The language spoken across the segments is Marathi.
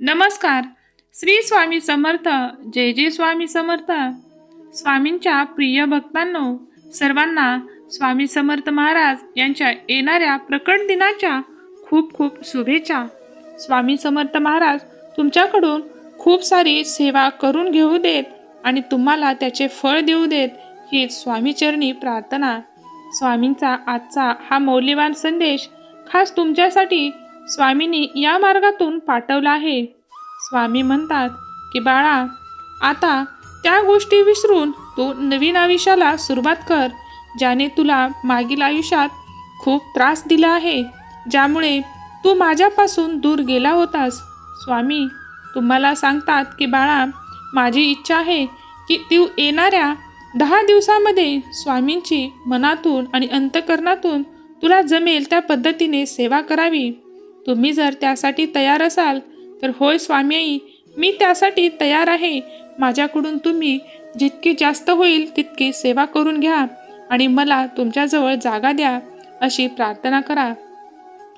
नमस्कार. श्री स्वामी समर्थ जय जय स्वामी समर्थ. स्वामींच्या प्रिय भक्तांनो सर्वांना स्वामी समर्थ महाराज यांच्या येणाऱ्या प्रकट दिनाच्या खूप खूप शुभेच्छा. स्वामी समर्थ महाराज तुमच्याकडून खूप सारी सेवा करून घेऊ देत आणि तुम्हाला त्याचे फळ देऊ देत ही स्वामीचरणी प्रार्थना. स्वामींचा आजचा हा मौल्यवान संदेश खास तुमच्यासाठी स्वामींनी या मार्गातून पाठवला आहे. स्वामी म्हणतात की बाळा आता त्या गोष्टी विसरून तू नवीन आयुष्याला सुरुवात कर ज्याने तुला मागील आयुष्यात खूप त्रास दिला आहे ज्यामुळे तू माझ्यापासून दूर गेला होतास. स्वामी तुम्हाला सांगतात की बाळा माझी इच्छा आहे की तू येणाऱ्या दहा दिवसामध्ये स्वामींची मनातून आणि अंतकरणातून तुला जमेल त्या पद्धतीने सेवा करावी. तुम्ही जर त्यासाठी तयार असाल तर होय स्वामी मी त्यासाठी तयार आहे. माझ्याकडून तुम्ही जितकी जास्त होईल तितकी सेवा करून घ्या आणि मला तुमच्याजवळ जागा द्या अशी प्रार्थना करा.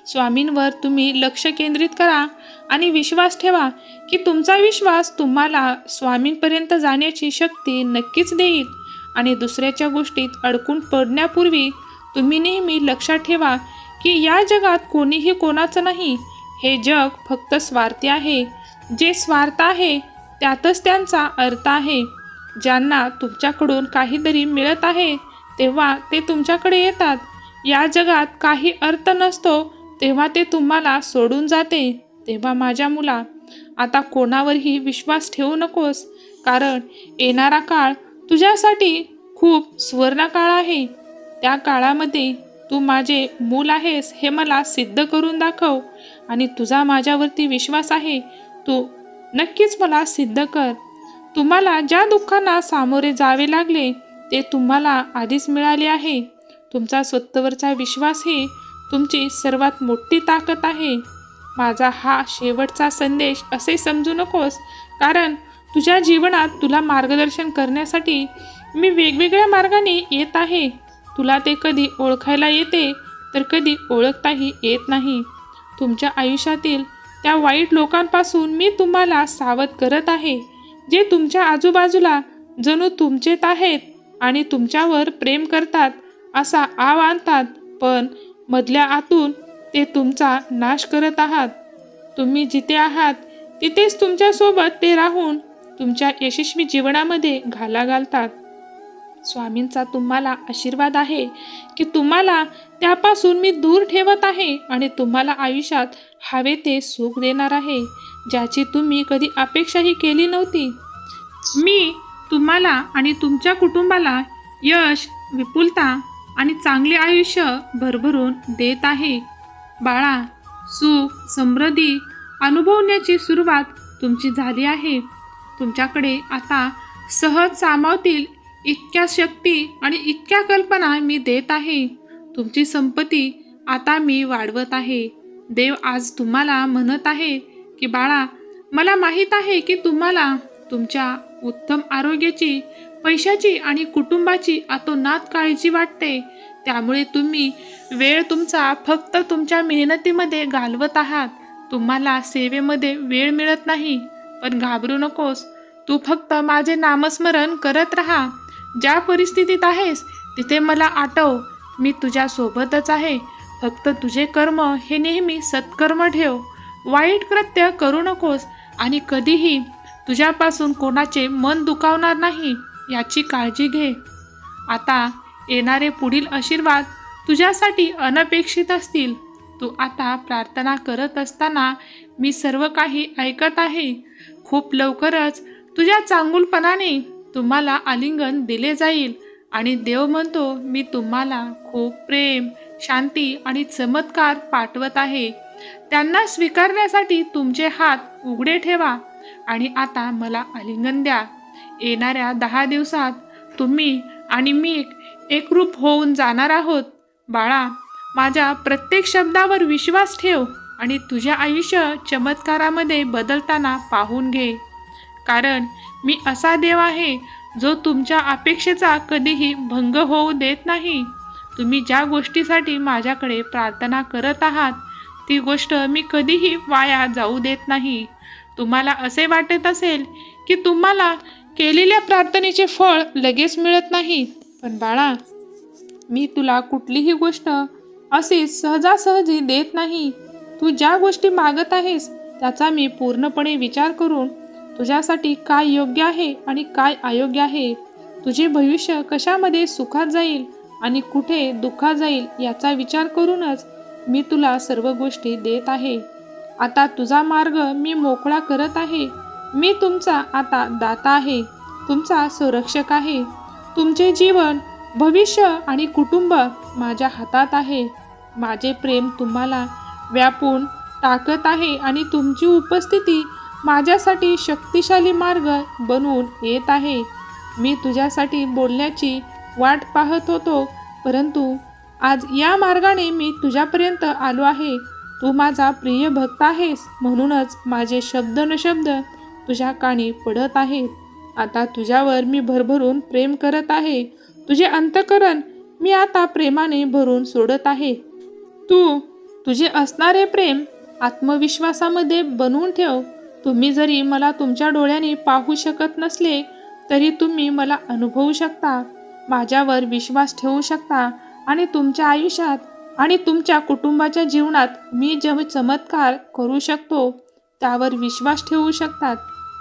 स्वामींवर तुम्ही लक्ष केंद्रित करा आणि विश्वास ठेवा की तुमचा विश्वास तुम्हाला स्वामींपर्यंत जाण्याची शक्ती नक्कीच देईल आणि दुसऱ्याच्या गोष्टीत अडकून पडण्यापूर्वी तुम्ही नेहमी लक्षात ठेवा की या जगात कोणीही कोणाचं नाही. हे जग फक्त स्वार्थी आहे. जे स्वार्थ आहे त्यातच त्यांचा अर्थ आहे. ज्यांना तुमच्याकडून काहीतरी मिळत आहे तेव्हा ते तुमच्याकडे येतात. या जगात काही अर्थ नसतो तेव्हा ते तुम्हाला सोडून जाते. तेव्हा माझ्या मुला आता कोणावरही विश्वास ठेवू नकोस कारण येणारा काळ तुझ्यासाठी खूप सुवर्ण काळ आहे. त्या काळामध्ये तू माझे मूल आहेस हे मला सिद्ध करून दाखव आणि तुझा माझ्यावरती विश्वास आहे तू नक्कीच मला सिद्ध कर. तुम्हाला ज्या दुःखांना सामोरे जावे लागले ते तुम्हाला आधीच मिळाले आहे. तुमचा स्वतःवरचा विश्वास ही तुमची सर्वात मोठी ताकद आहे. माझा हा शेवटचा संदेश असे समजू नकोस कारण तुझ्या जीवनात तुला मार्गदर्शन करण्यासाठी मी वेगवेगळ्या मार्गाने येत आहे. तुला ते कधी ओळखायला येते तर कधी ओळखताही येत नाही. तुमच्या आयुष्यातील त्या वाईट लोकांपासून मी तुम्हाला सावध करत आहे जे तुमच्या आजूबाजूला जणू तुमचेत आहेत आणि तुमच्यावर प्रेम करतात असा आव आणतात पण मधल्या आतून ते तुमचा नाश करत आहात. तुम्ही जिथे आहात तिथेच तुमच्यासोबत ते राहून तुमच्या यशस्वी जीवनामध्ये घाला घालतात. स्वामींचा तुम्हाला आशीर्वाद आहे की तुम्हाला त्यापासून मी दूर ठेवत आहे आणि तुम्हाला आयुष्यात हवे ते सुख देणार आहे ज्याची तुम्ही कधी अपेक्षाही केली नव्हती. मी तुम्हाला आणि तुमच्या कुटुंबाला यश विपुलता आणि चांगले आयुष्य भरभरून देत आहे. बाळा सुख समृद्धी अनुभवण्याची सुरुवात तुमची झाली आहे. तुमच्याकडे आता सहज सामावतील इतक्या शक्ती आणि इतक्या कल्पना मी देत आहे. तुमची संपत्ती आता मी वाढवत आहे. देव आज तुम्हाला म्हणत आहे की बाळा मला माहीत आहे की तुम्हाला तुमच्या उत्तम आरोग्याची पैशाची आणि कुटुंबाची अतोनात काळजी वाटते. त्यामुळे तुम्ही वेळ तुमचा फक्त तुमच्या मेहनतीमध्ये घालवत आहात. तुम्हाला सेवेमध्ये वेळ मिळत नाही. पण घाबरू नकोस. तू फक्त माझे नामस्मरण करत राहा. ज्या परिस्थितीत आहेस तिथे मला आठव मी तुझ्या सोबतच आहे. फक्त तुझे कर्म हे नेहमी सत्कर्म ठेव. वाईट कृत्य करू नकोस आणि कधीही तुझ्यापासून कोणाचे मन दुखावणार नाही याची काळजी घे. आता येणारे पुढील आशीर्वाद तुझ्यासाठी अनपेक्षित असतील. तू आता प्रार्थना करत असताना मी सर्व काही ऐकत आहे. खूप लवकरच तुझ्या चांगुलपणाने तुम्हाला आलिंगन दिले जाईल. आणि देव म्हणतो मी तुम्हाला खूप प्रेम शांती आणि चमत्कार पाठवत आहे. त्यांना स्वीकारण्यासाठी तुमचे हात उघडे ठेवा आणि आता मला आलिंगन द्या. येणाऱ्या दहा दिवसात तुम्ही आणि मी एकरूप होऊन जाणार आहोत. बाळा माझ्या प्रत्येक शब्दावर विश्वास ठेव आणि तुझे आयुष्य चमत्कारामध्ये बदलताना पाहून घे. कारण मी असा देव आहे जो तुमच्या अपेक्षेचा कधीही भंग होऊ देत नाही. तुम्ही ज्या गोष्टीसाठी माझ्याकडे प्रार्थना करत आहात ती गोष्ट मी कधीही वाया जाऊ देत नाही. तुम्हाला असे वाटत असेल की तुम्हाला केलेल्या प्रार्थनेचे फळ लगेच मिळत नाही. पण बाळा मी तुला कुठलीही गोष्ट अशी सहजासहजी देत नाही. तू ज्या गोष्टी मागत आहेस त्याचा मी पूर्णपणे विचार करून तुझ्यासाठी काय योग्य आहे आणि काय अयोग्य आहे? तुझे भविष्य कशामध्ये सुखात जाईल आणि कुठे दुःखात जाईल याचा विचार करूनच मी तुला सर्व गोष्टी देत आहे. आता तुझा मार्ग मी मोकळा करत आहे. मी तुमचा आता दाता आहे. तुमचा संरक्षक आहे. तुमचे जीवन भविष्य आणि कुटुंब माझ्या हातात आहे. माझे प्रेम तुम्हाला व्यापून टाकत आहे आणि तुमची उपस्थिती माझ्यासाठी शक्तिशाली मार्ग बनवून येत आहे. मी तुझ्यासाठी बोलण्याची वाट पाहत होतो परंतु आज या मार्गाने मी तुझ्यापर्यंत आलो आहे. तू माझा प्रिय भक्त आहेस म्हणूनच माझे शब्द न शब्द तुझ्या काणी पडत आहेत. आता तुझ्यावर मी भरभरून प्रेम करत आहे. तुझे अंतकरण मी आता प्रेमाने भरून सोडत आहे. तू तुझे असणारे प्रेम आत्मविश्वासामध्ये बनवून ठेव. तुम्ही जरी मला तुमच्या डोळ्याने पाहू शकत नसले तरी तुम्ही मला अनुभवू शकता माझ्यावर विश्वास ठेवू शकता आणि तुमच्या आयुष्यात आणि तुमच्या कुटुंबाच्या जीवनात मी जेव्हा चमत्कार करू शकतो त्यावर विश्वास ठेवू शकतात.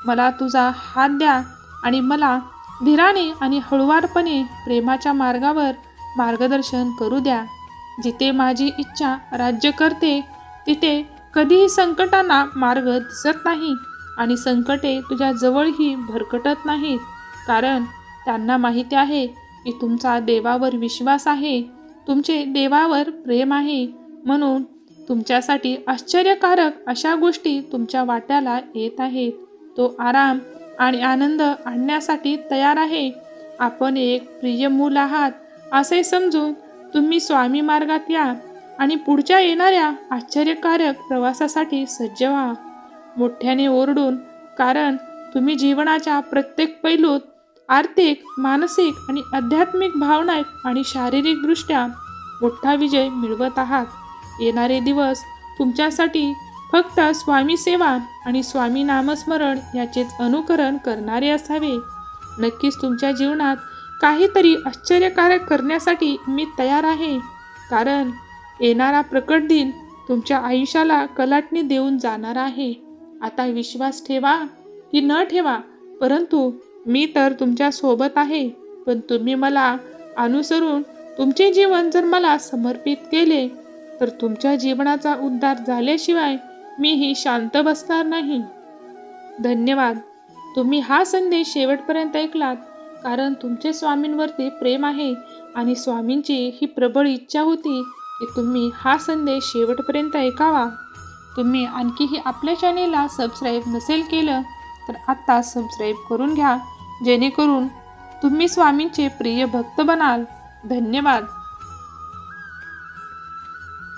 मला तुझा हात द्या आणि मला धीराने आणि हळुवारपणे प्रेमाच्या मार्गावर मार्गदर्शन करू द्या. जिथे माझी इच्छा राज्य करते तिथे कधीही संकटांना मार्ग दिसत नाही आणि संकटे तुझ्या जवळही भरकटत नाहीत. कारण त्यांना माहिती आहे की तुमचा देवावर विश्वास आहे. तुमचे देवावर प्रेम आहे. म्हणून तुमच्यासाठी आश्चर्यकारक अशा गोष्टी तुमच्या वाट्याला येत आहेत. तो आराम आणि आनंद आणण्यासाठी तयार आहे. आपण एक प्रिय मूल आहात असे समजून तुम्ही स्वामी मार्गात या. आणि पुढच्या येणाऱ्या आश्चर्यकारक प्रवासासाठी सज्ज व्हा. मोठ्याने ओरडून कारण तुम्ही जीवनाच्या प्रत्येक पैलूत आर्थिक मानसिक आणि आध्यात्मिक भावना आणि शारीरिकदृष्ट्या मोठा विजय मिळवत आहात. येणारे दिवस तुमच्यासाठी फक्त स्वामी सेवा आणि स्वामी नामस्मरण याचेच अनुकरण करणारे असावे. नक्कीच तुमच्या जीवनात काहीतरी आश्चर्यकारक करण्यासाठी मी तयार आहे. कारण येणारा प्रकट दिन तुमच्या आयुष्याला कलाटणी देऊन जाणार आहे. आता विश्वास ठेवा की न ठेवा परंतु मी तर तुमच्यासोबत आहे. पण तुम्ही मला अनुसरून तुमचे जीवन जर मला समर्पित केले तर तुमच्या जीवनाचा उद्धार झाल्याशिवाय मीही शांत बसणार नाही. धन्यवाद. तुम्ही हा संदेश शेवटपर्यंत ऐकलात कारण तुमचे स्वामींवरती प्रेम आहे आणि स्वामींची ही प्रबळ इच्छा होती. की तुम्ही हा संदेश शेवटपर्यंत ऐकावा. तुम्ही आणखीही आपल्या चॅनेलला सबस्क्राईब नसेल केलं तर आत्ता सबस्क्राईब करून घ्या. जेणेकरून तुम्ही स्वामींचे प्रिय भक्त बनाल. धन्यवाद.